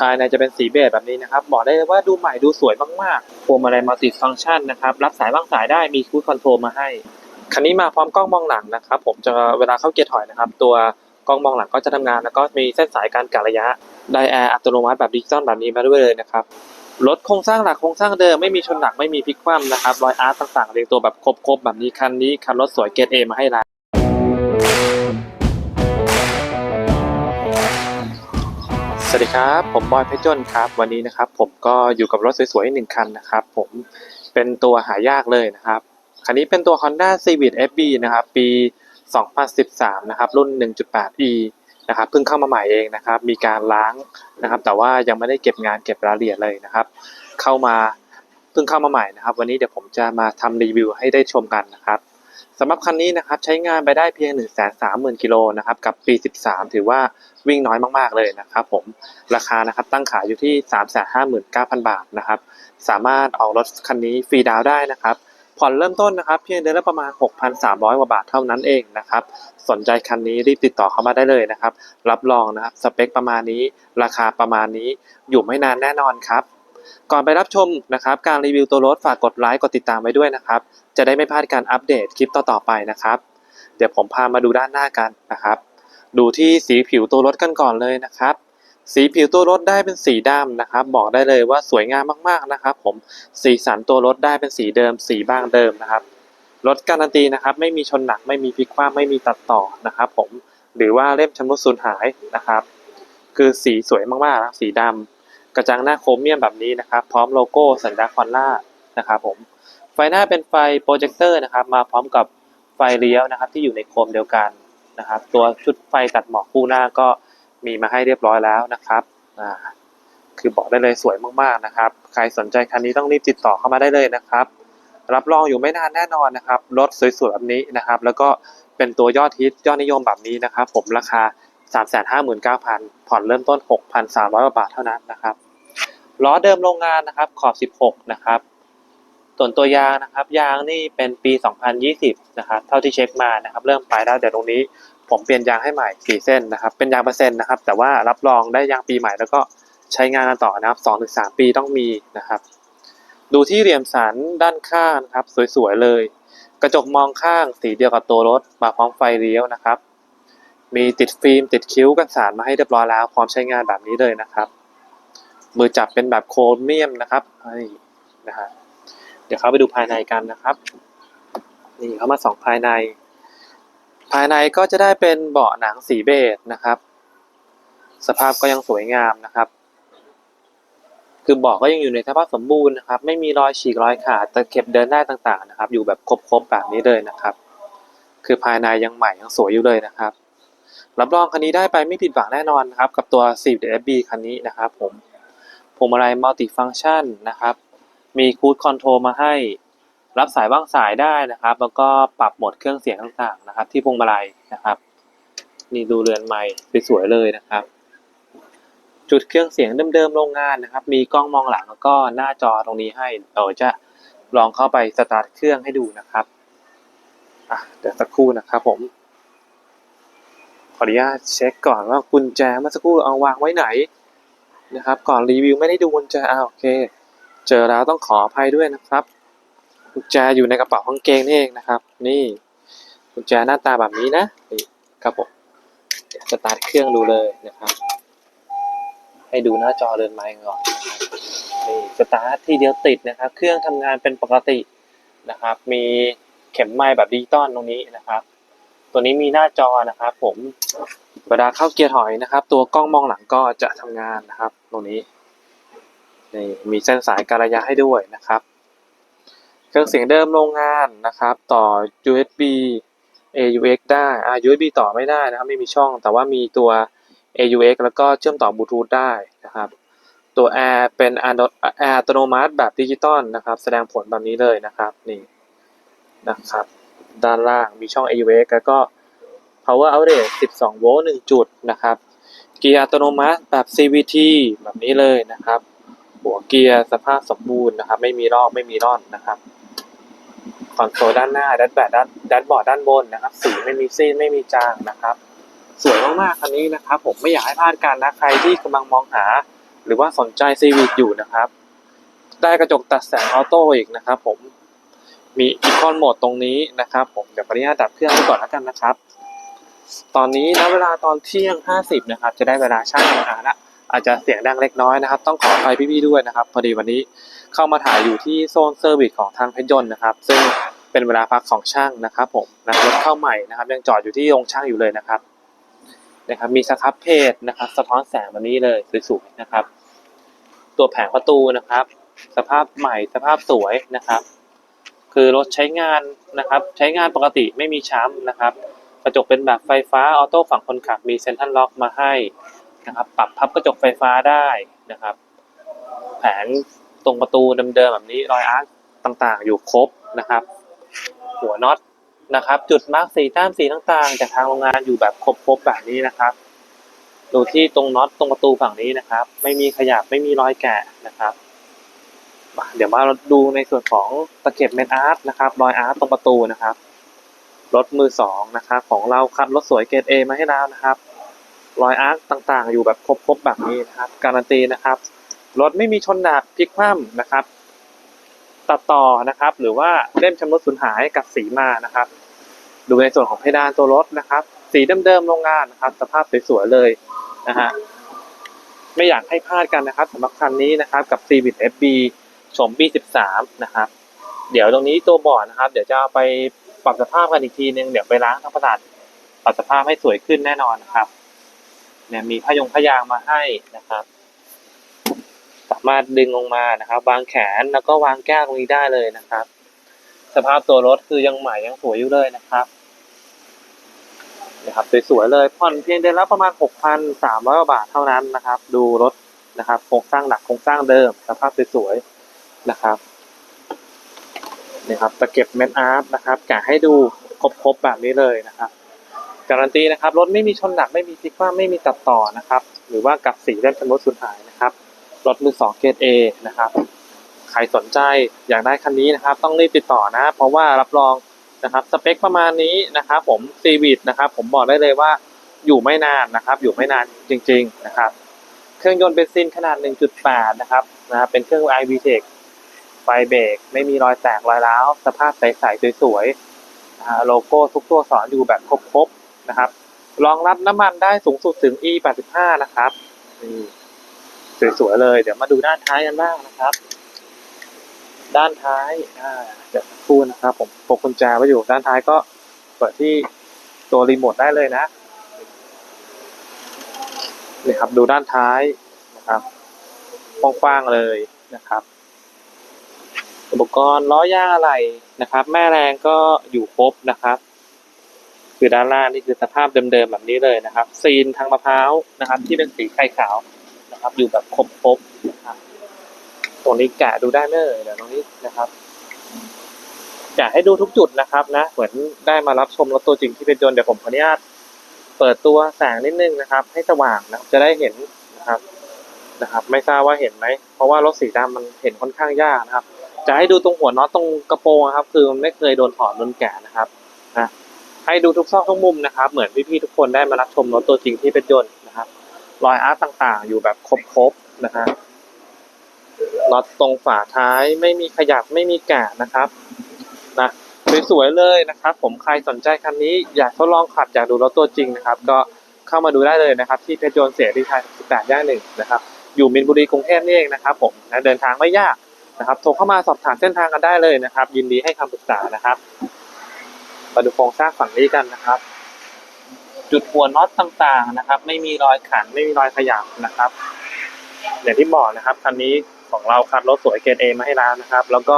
ภายในจะเป็นสีเบจแบบนี้นะครับ บอกได้เลยว่าดูใหม่ดูสวยมากๆพวงมาลัยมัลติฟังก์ชันนะครับ รับสายวางสายได้มีคูดคอนโทรลมาให้ คันนี้มาพร้อมกล้องมองหลังนะครับ ผมจะเวลาเข้าเกียร์ถอยนะครับ ตัวกล้องมองหลังก็จะทำงานแล้วก็มีเส้นสายการกะระยะไดแอร์อัตโนมัติแบบดิจิตอลแบบนี้มาด้วยเลยนะครับรถโครงสร้างหลักโครงสร้างเดิมไม่มีชนหนักไม่มีพลิกคว่ำนะครับรอยอาร์ตต่างๆเรียงตัวแบบครบๆแบบนี้คันนี้คันรถสวยเกรดเอมาให้แล้ว สวัสดีครับ ผมบอยเพชรยนครับ วันนี้นะครับ ผมก็อยู่กับรถสวยๆหนึ่งคันนะครับ ผมเป็นตัวหายากเลยนะครับ คันนี้เป็นตัว Honda Civic FB นะครับ ปี 2013 นะครับ รุ่น 1.8e นะครับเพิ่งเข้ามาใหม่เองนะครับ มีการล้างนะครับ แต่ว่ายังไม่ได้เก็บงานเก็บรายละเอียดเลยนะครับ เข้ามาเพิ่งเข้ามาใหม่นะครับ วันนี้เดี๋ยวผมจะมาทำรีวิวให้ได้ชมกันนะครับ สำหรับคันนี้นะครับใช้งานไปได้เพียง 130,000กิโลนะครับกับปี 13 ถือว่าวิ่งน้อยมากๆเลยนะครับผมราคานะครับตั้งขายอยู่ที่ 359,000 บาทนะครับสามารถออกรถคันนี้ฟรีดาวได้นะครับผ่อนเริ่มต้นนะครับเพียงเดือนละประมาณ 6,300 กว่าบาทเท่านั้นเองนะครับสนใจคันนี้รีบติดต่อเข้ามาได้เลยนะครับรับรองนะครับสเปคประมาณนี้ ราคาประมาณนี้อยู่ไม่นานแน่นอนครับ ก่อนไปรับชมนะครับการรีวิวตัวรถฝากกดไลค์กดติดตามไว้ด้วยนะครับ จะได้ไม่พลาดการอัปเดตคลิปต่อๆไปนะครับ เดี๋ยวผมพามาดูด้านหน้ากันนะครับ ดูที่สีผิวตัวรถกันก่อนเลยนะครับ สีผิวตัวรถได้เป็นสีดำนะครับ บอกได้เลยว่าสวยงามมากๆนะครับ ผมสีสันตัวรถได้เป็นสีเดิม สีบ้างเดิมนะครับรถการันตีนะครับ ไม่มีชนหนักไม่มีพลิกคว่ำไม่มีตัดต่อนะครับ ผมหรือว่าเล่มชำรุดสูญหายนะครับ คือสีสวยมากๆนะสีดำ กระจังหน้าโครเมียมแบบนี้นะครับ พร้อมโลโก้สัญลักษณ์คอนล่านะครับผมไฟหน้าเป็นไฟโปรเจคเตอร์นะครับ มาพร้อมกับไฟเลี้ยวนะครับ ที่อยู่ในโคมเดียวกันนะครับ ตัวชุดไฟตัดหมอกคู่หน้าก็มีมาให้เรียบร้อยแล้วนะครับอ่าคือบอกได้เลยสวยมากๆนะครับ ใครสนใจคันนี้ต้องรีบติดต่อเข้ามาได้เลยนะครับ รับรองอยู่ไม่นานแน่นอนนะครับ รถสวยๆแบบนี้นะครับ แล้วก็เป็นตัวยอดฮิตยอดนิยมแบบนี้นะครับ ผมราคา 359,000ผ่อนเริ่มต้น6,300กว่าบาทเท่านั้นนะครับล้อเดิมโรงงานนะครับขอบ16นะครับส่วนตัวยางนะครับ ยางนี่เป็นปี 2020 นะครับเท่าที่เช็คมานะครับ เริ่มไปแล้วแต่ตรงนี้ผมเปลี่ยนยางให้ใหม่4เส้นนะครับ เป็นยางเปอร์เซ็นต์นะครับ แต่ว่ารับรองได้ยางปีใหม่แล้วก็ใช้งานกันต่อนะครับ2-3ปีต้องมีนะครับ ดูที่เหลี่ยมสันด้านข้างนะครับ สวยๆเลย กระจกมองข้างสีเดียวกับตัวรถมาพร้อมไฟเลี้ยวนะครับ มีติดฟิล์มติดคิ้วกันสารมาให้เรียบร้อยแล้ว พร้อมใช้งานแบบนี้เลยนะครับ มือจับเป็นแบบโครเมียมนะครับเฮ้ยนะฮะเดี๋ยวเข้าไปดูภายในกันนะครับ นี่เข้ามาสองภายใน ภายในก็จะได้เป็นเบาะหนังสีเบจนะครับ สภาพก็ยังสวยงามนะครับ คือเบาะก็ยังอยู่ในสภาพสมบูรณ์นะครับ ไม่มีรอยฉีกรอยขาดตะเข็บเดินได้ต่างๆนะครับ อยู่แบบครบๆแบบนี้เลยนะครับ คือภายในยังใหม่ยังสวยอยู่เลยนะครับ รับรองคันนี้ได้ไปไม่ผิดหวังแน่นอนนะครับ กับตัว Civic FB คันนี้นะครับผมพวงมาลัยมัลติฟัง c t ชันนะครับ มีคูดคอนโทรลมาให้ รับสายว่างสายได้นะครับ แล้วก็ปรับโหมดเครื่องเสียงต่างๆนะครับ ที่พวงมาลัยนะครับ นี่ดูเรือนใหม่สวยๆเลยนะครับ จุดเครื่องเสียงเดิมๆโรงงานนะครับ มีกล้องมองหลังแล้วก็หน้าจอตรงนี้ให้เดี๋ยวจะลองเข้าไปสตาร์ทเครื่องให้ดูนะครับอะเดี๋ยวสักครู่นะครับผม ออนุญาตเช็คก่อนว่ากุญแจเมื่อสักครู่เอาวางไว้ไหนนะครับ ก่อนรีวิวไม่ได้ดูกุญแจอ่าโอเค เจอแล้วต้องขออภัยด้วยนะครับ กุญแจอยู่ในกระเป๋ากางเกงนี่เองนะครับ นี่กุญแจหน้าตาแบบนี้นะนี่ครับผมสตาร์ทเครื่องดูเลยนะครับ ให้ดูหน้าจอเรือนไม้ก่อนนี่สตาร์ทที่เดียวติดนะครับ เครื่องทำงานเป็นปกตินะครับ มีเข็มไม้แบบดิจิตอลตรงนี้นะครับ ตัวนี้มีหน้าจอนะครับผมเวลาเข้าเกียร์ถอยนะครับ ตัวกล้องมองหลังก็จะทำงานนะครับ ตรงนี้นี่มีเส้นสายการระยะให้ด้วยนะครับเครื่องเสียงเดิมโรงงานนะครับ ต่อ USB AUX ได้อ่า USB ต่อไม่ได้นะครับ ไม่มีช่อง แต่ว่ามีตัว AUX แล้วก็เชื่อมต่อบลูทูธได้นะครับ ตัว Air เป็น Android Air อัตโนมัติแบบดิจิตอลนะครับ แสดงผลแบบนี้เลยนะครับ นี่นะครับ ด้านล่างมีช่อง AUX แล้วก็ power outlet 12 โวลต์ 1 จุดนะครับ เกียร์อัตโนมัติแบบ CVT แบบนี้เลยนะครับ หัวเกียร์สภาพสมบูรณ์นะครับ ไม่มีรอกไม่มีร่อนนะครับคอนโซลด้านหน้าดัดแบดด้านดัดบอร์ดด้านบนนะครับ สีไม่มีซีดไม่มีจางนะครับ สวยมากๆคันนี้นะครับ ผมไม่อยากให้พลาดกันนะใครที่กำลังมองหา หรือว่าสนใจซีวิ c อยู่นะครับ ได้กระจกตัดแสงออโต้อีกนะครับ ผม มีอีคอนโหมดตรงนี้นะครับ ผมเดี๋ยวขออนุญาตดับเครื่องไว้ก่อนแล้วกันนะครับ ตอนนี้ณเวลาตอนเที่ยง 50 นะครับ จะได้เวลาช่างทำงานละอาจจะเสียงดังเล็กน้อยนะครับ ต้องขออภัยพี่ๆด้วยนะครับ พอดีวันนี้เข้ามาถ่ายอยู่ที่โซนเซอร์วิสของทางเพชรยนต์นะครับ ซึ่งเป็นเวลาพักของช่างนะครับ ผมนะรถเข้าใหม่นะครับ ยังจอดอยู่ที่โรงช่างอยู่เลยนะครับนะครับ มีสครับเพจนะครับ สะท้อนแสงแบบนี้เลยสวยๆนะครับ ตัวแผงประตูนะครับ สภาพใหม่สภาพสวยนะครับ คือรถใช้งานนะครับ ใช้งานปกติไม่มีช้ำนะครับ กระจกเป็นแบบไฟฟ้าออโต้ฝั่งคนขับมีเซ็นทรัลล็อกมาให้นะครับ ปรับพับกระจกไฟฟ้าได้นะครับ แผงตรงประตูเดิมๆแบบนี้รอยอาร์คต่างๆ อยู่ครบนะครับ หัวน็อตนะครับ จุดมาร์กสีต้ามสีต่างๆ จากทางโรงงานอยู่แบบครบๆแบบนี้นะครับดูที่ตรงน็อตตรงประตูฝั่งนี้นะครับ ไม่มีขยับไม่มีรอยแกะนะครับ เดี๋ยวมาดูในส่วนของตะเข็บเมนอาร์ตนะครับรอยอาร์ตตรงประตูนะครับรถมือสองนะครับของเราคัดรถสวยเกรดเอมาให้แล้วนะครับรอยอาร์ตต่างๆ อยู่แบบครบๆแบบนี้นะครับ การันตีนะครับรถไม่มีชนหนักพลิกคว่ำนะครับ ตัดต่อนะครับ หรือว่าเล่มชำรุดสูญหายกับสีมานะครับ ดูในส่วนของเพดานตัวรถนะครับ สีเดิมๆโรงงานนะครับ สภาพสวยๆเลยนะฮะไม่อยากให้พลาดกันนะครับสำหรับคันนี้นะครับกับ Civic FB โฉม B13 นะครับ เดี๋ยวตรงนี้ตัวบอร์ดนะครับ เดี๋ยวจะเอาไปปรับสภาพกันอีกทีนึง เดี๋ยวไปล้างทั้งประสาทปรับสภาพให้สวยขึ้นแน่นอนนะครับ เนี่ยมีพยงพยางมาให้นะครับ สามารถดึงลงมานะครับ วางแขนแล้วก็วางแก้วตรงนี้ได้เลยนะครับ สภาพตัวรถคือยังใหม่ยังสวยอยู่เลยนะครับนะครับสวยๆเลยผ่อนเพียงเดือนละประมาณ 6,300 บาทเท่านั้นนะครับ ดูรถนะครับโครงสร้างหนักโครงสร้างเดิมสภาพสวยๆ นะครับนี่ครับตะเก็บเม็ดอาร์ตนะครับแกะให้ดูครบๆแบบนี้เลยนะครับการันตีนะครับรถไม่มีชนหนักไม่มีพลิกว่ำไม่มีตัดต่อนะครับ หรือว่ากับสีเล่มชำรุดสูญหายนะครับรถมือสองเกรดเอนะครับใครสนใจอยากได้คันนี้นะครับ ต้องรีบติดต่อนะ เพราะว่ารับรองนะครับสเปคประมาณนี้นะครับผมซีวิ t นะครับ ผมบอกได้เลยว่าอยู่ไม่นานนะครับ อยู่ไม่นานจริง ๆนะครับ เครื่องยนต์เบนซินขนาด 1.8 นะครับนะครับเป็นเครื่อง i v t e c ไฟเบรกไม่มีรอยแตกรอยร้าว สภาพใสๆสวยๆนะฮะโลโก้ทุกตัวสอนอยู่แบบครบๆนะครับ รองรับน้ำมันได้สูงสุดถึง E85 นะครับนี่สวยๆเลย เดี๋ยวมาดูด้านท้ายกันบ้างนะครับ ด้านท้ายอ่าเดี๋ยวสักครู่นะครับ ผมพกกุญแจไว้อยู่ด้านท้ายก็เปิดที่ตัวรีโมทได้เลยนะนี่ครับดูด้านท้ายนะครับกว้างๆเลยนะครับ อุปกรณ์ล้อยางอะไรนะครับ แม่แรงก็อยู่ครบนะครับ คือด้านล่างนี่คือสภาพเดิมๆแบบนี้เลยนะครับ ซีนทางมะพร้าวนะครับ ที่เป็นสีไข่ขาวนะครับ อยู่แบบครบๆนะครับตรงนี้แกะดูได้ไหมเอ่ยเดี๋ยวตรงนี้นะครับแกให้ดูทุกจุดนะครับนะเหมือนได้มารับชมรถตัวจริงที่เป็นยนต์เดี๋ยวผมขออนุญาตเปิดตัวแสงนิดนึงนะครับ ให้สว่างนะจะได้เห็นนะครับนะครับ ไม่ทราบว่าเห็นไหมเพราะว่ารถสีดำมันเห็นค่อนข้างยากนะครับ จะให้ดูตรงหัวน็อตตรงกระโปรงครับ คือมันไม่เคยโดนถอดโดนแกะนะครับนะให้ดูทุกซอกทุกมุมนะครับ เหมือนพี่ๆทุกคนได้มารับชมรถตัวจริงที่เป็นยนต์นะครับ รอยอาร์ตต่างๆ อยู่แบบครบๆนะฮะน็อตตรงฝาท้ายไม่มีขยับไม่มีแกะนะครับนะสวยๆเลยนะครับ ผมใครสนใจคันนี้อยากทดลองขับอยากดูรถตัวจริงนะครับ ก็เข้ามาดูได้เลยนะครับ ที่เพชรยนต์เสียดีไทย18ย่านหนึ่งนะครับ อยู่มินบุรีกรุงเทพนี่เองนะครับ ผมนะเดินทางไม่ยาก นะครับโทรเข้ามาสอบถามเส้นทางกันได้เลยนะครับ ยินดีให้คำปรึกษานะครับมาดูโครงสร้างฝั่งนี้กันนะครับ จุดหัวน็อตต่างๆนะครับ ไม่มีรอยขันไม่มีรอยขยับนะครับอย่างที่บอกนะครับคันนี้ของเราคัดรถสวยเกรดเอมาให้แล้วนะครับ แล้วก็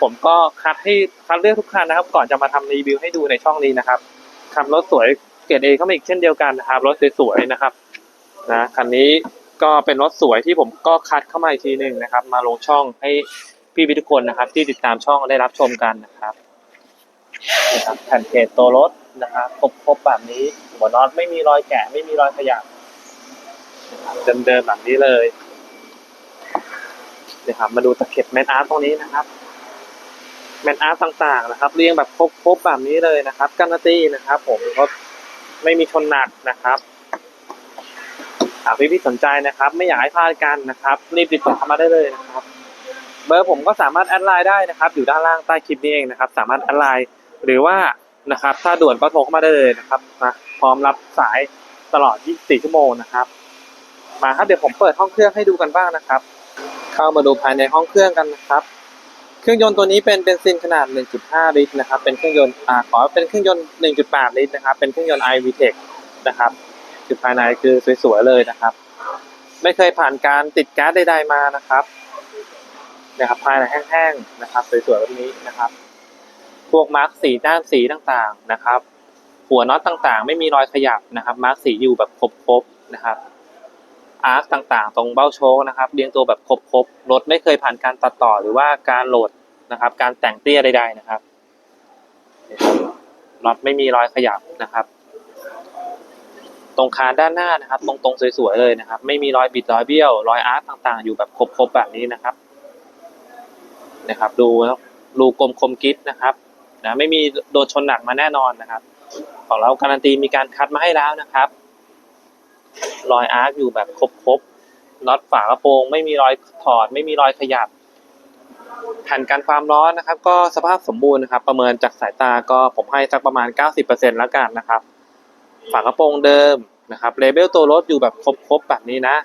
ผมก็คัดให้คัดเลือกทุกคันนะครับ ก่อนจะมาทำรีวิวให้ดูในช่องนี้นะครับคันรถสวยเกรดเอเข้ามาอีกเช่นเดียวกันนะครับรถสวยๆนะครับนะคันนี้ ก็เป็นรถสวยที่ผมก็คัดเข้ามาอีกทีหนึ่งนะครับ มาลงช่องให้พี่ๆทุกคนนะครับ ที่ติดตามช่องได้รับชมกันนะครับนะครับแผ่นเพจตัวรถนะครับครบๆแบบนี้หัวน็อตไม่มีรอยแกะไม่มีรอยขยับเดิมๆแบบนี้เลยนะครับมาดูตะเข็บแมนอาร์ตตรงนี้นะครับแมนอาร์ตต่างๆนะครับ เรียงแบบครบๆแบบนี้เลยนะครับกันตีนะครับ ผมรถไม่มีชนหนักนะครับ หากพี่ๆสนใจนะครับ ไม่อยากให้พลาดกันนะครับรีบติดต่อเข้ามาได้เลยนะครับ เบอร์ผมก็สามารถแอดไลน์ได้นะครับ อยู่ด้านล่างใต้คลิปนี้เองนะครับ สามารถแอดไลน์หรือว่านะครับ ถ้าด่วนก็โทรเข้ามาได้เลยนะครับนะพร้อมรับสายตลอด 24 ชั่วโมงนะครับ มาครับเดี๋ยวผมเปิดห้องเครื่องให้ดูกันบ้างนะครับ เข้ามาดูภายในห้องเครื่องกันนะครับ เครื่องยนต์ตัวนี้เป็นเบนซินขนาด 1.5 ลิตรนะครับ เป็นเครื่องยนต์อ่าขอเป็นเครื่องยนต์ 1.8 ลิตรนะครับ เป็นเครื่องยนต์ iVTEC นะครับ คือภายในคือสวยๆเลยนะครับ ไม่เคยผ่านการติดแก๊สใดๆมานะครับนะครับภายในแห้งๆนะครับสวยๆแบบนี้นะครับ พวกมาร์กสีด้านสีต่างๆนะครับ หัวน็อตต่างๆ ไม่มีรอยขยับนะครับ มาร์กสีอยู่แบบครบๆนะครับอาร์คต่างๆ ตรงเบ้าโชคนะครับเรียงตัวแบบครบๆรถไม่เคยผ่านการตัดต่อหรือว่าการโหลดนะครับ การแต่งเตี้ยใดๆนะครับนี่ครับน็อตไม่มีรอยขยับนะครับ ตรงคานด้านหน้านะครับ ตรงๆสวยๆเลยนะครับ ไม่มีรอยบิดรอยเบี้ยว รอยอาร์คต่างๆ อยู่แบบครบๆแบบนี้นะครับนะครับ ดูรูกลมคมกิ๊ดนะครับนะไม่มีโดนชนหนักมาแน่นอนนะครับ ของเราการันตีมีการคัดมาให้แล้วนะครับ รอยอาร์คอยู่แบบครบๆน็อตฝากระโปรงไม่มีรอยถอด ไม่มีรอยขยับแผ่นกันความร้อนนะครับ ก็สภาพสมบูรณ์นะครับ ประเมินจากสายตาก็ผมให้สักประมาณ 90%แล้วกันนะครับ ฝากระโปรงเดิมนะครับเลเบลตัวรถอยู่แบบครบๆแบบนี้นะ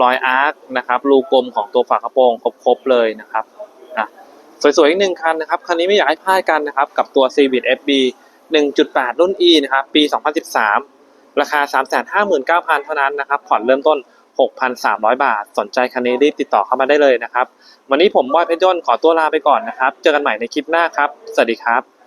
รอยอาร์คนะครับรูกลมของตัวฝากระโปรงครบๆเลยนะครับอะสวยๆอีกหนึ่งคันนะครับคันนี้ไม่อยากให้พลาดกันนะครับกับตัว Civic FB 1.8 รุ่น E นะครับปี 2013 ราคา 359,000 เท่านั้นนะครับผ่อนเริ่มต้น 6,300 บาท สนใจคันนี้รีบติดต่อเข้ามาได้เลยนะครับ วันนี้ผมบอยเพชรยนต์ขอตัวลาไปก่อนนะครับ เจอกันใหม่ในคลิปหน้าครับ สวัสดีครับ